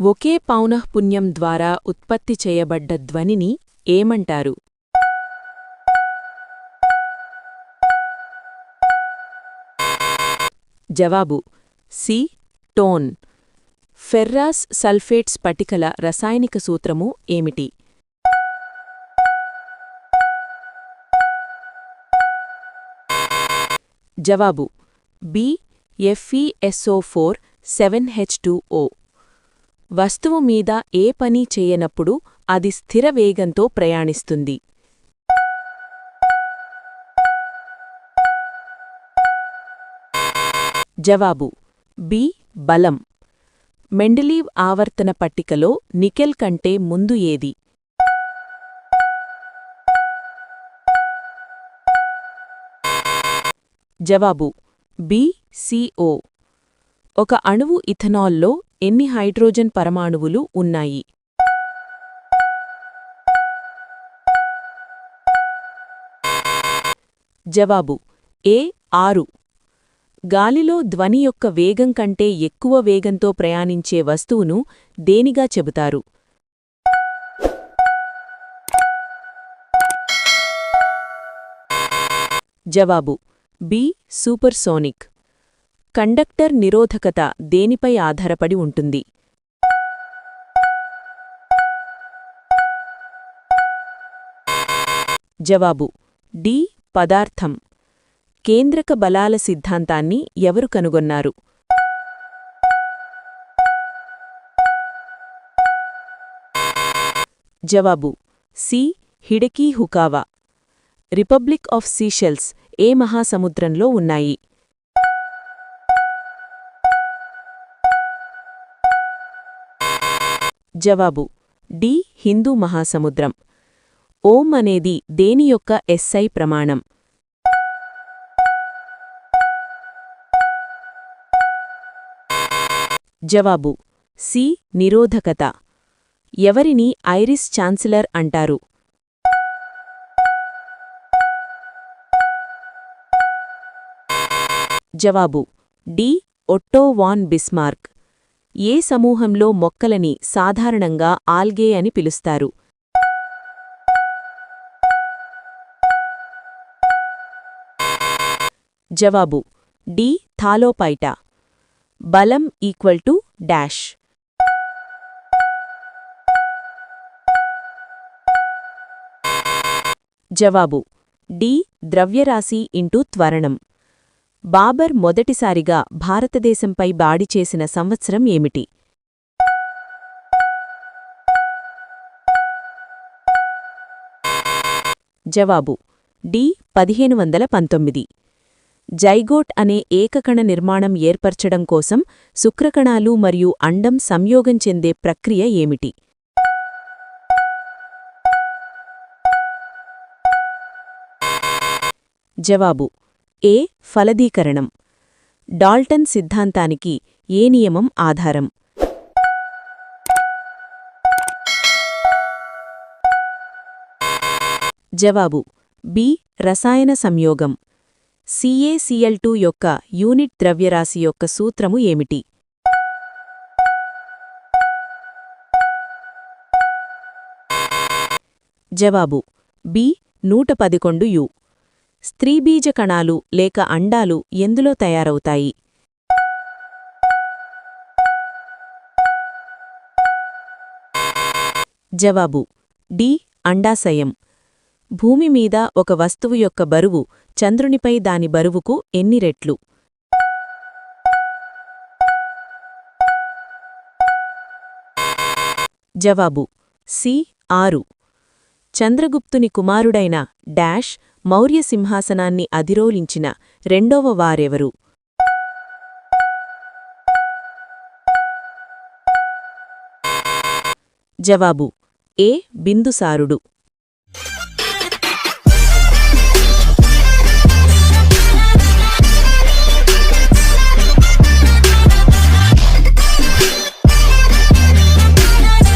ఒకే పౌనఃపుణ్యం ద్వారా ఉత్పత్తి చేయబడ్డ ధ్వనిని ఏమంటారు? జవాబు సి టోన్. ఫెర్రాస్ సల్ఫేట్ స్ఫటికల రసాయనిక సూత్రము ఏమిటి? జవాబు B FESO four seven H two O. వస్తువు మీద ఏ పని చేయనప్పుడు అది స్థిర వేగంతో ప్రయాణిస్తుంది. జవాబు. బి. బలం. మెండలీవ్ ఆవర్తన పట్టికలో నికెల్ కంటే ముందు ఏది? జవాబు. బి. సిఓ ఒక అణువు ఇథనాల్లో ఎన్ని హైడ్రోజన్ పరమాణువులు ఉన్నాయి? జవాబు ఏ ఆరు. గాలిలో ధ్వని యొక్క వేగం కంటే ఎక్కువ వేగంతో ప్రయాణించే వస్తువును దేనిగా చెబుతారు? జవాబు బి సూపర్సోనిక్. కండక్టర్ నిరోధకత దేనిపై ఆధారపడి ఉంటుంది? జవాబు. డి. పదార్థం. కేంద్రక బలాల సిద్ధాంతాన్ని ఎవరు కనుగొన్నారు? జవాబు. C. Hideki Yukawa. Republic of Seychelles ఏ మహాసముద్రంలో ఉన్నాయి? జవాబు. డి. హిందూ మహాసముద్రం. ఓం అనేది దేని యొక్క ఎస్ఐ ప్రమాణం? జవాబు. సి. నిరోధకత. ఎవరిని ఐరిస్ ఛాన్సలర్ అంటారు? జవాబు. డి. Otto von Bismarck. ఏ సమూహంలో మొక్కలని సాధారణంగా ఆల్గే అని పిలుస్తారు? జవాబు. డి. థాలోపైటా. బలం ఈక్వల్ టు డాష్. జవాబు. డి. ద్రవ్యరాశి ఇంటూ త్వరణం. బాబర్ మొదటిసారిగా భారతదేశంపై బాడి చేసిన సంవత్సరం ఏమిటి? జవాబు డి పదిహేను వందల పంతొమ్మిది. జైగోట్ అనే ఏకకణ నిర్మాణం ఏర్పర్చడం కోసం శుక్రకణాలు మరియు అండం సంయోగం చెందే ప్రక్రియ ఏమిటి? జవాబు ఏ ఫలదీకరణం? డాల్టన్ సిద్ధాంతానికి ఏ నియమం ఆధారం? జవాబు బి రసాయన సంయోగం. సిఏసిఎల్ టూ యొక్క యూనిట్ ద్రవ్యరాశి యొక్క సూత్రము ఏమిటి? జవాబు బి నూట పదికొండు యు. స్త్రీబీజ కణాలు లేక అండాలు ఎందులో తయారవుతాయి? జవాబు. డి. అండాశయం. భూమి మీద ఒక వస్తువు యొక్క బరువు చంద్రునిపై దాని బరువుకు ఎన్ని రెట్లు? జవాబు. సి. ఆరు. చంద్రగుప్తుని కుమారుడైన డాష్ మౌర్య సింహాసనాన్ని అధిరోలించిన రెండవ వారెవరు? జవాబు. ఏ. బిందుసారుడు.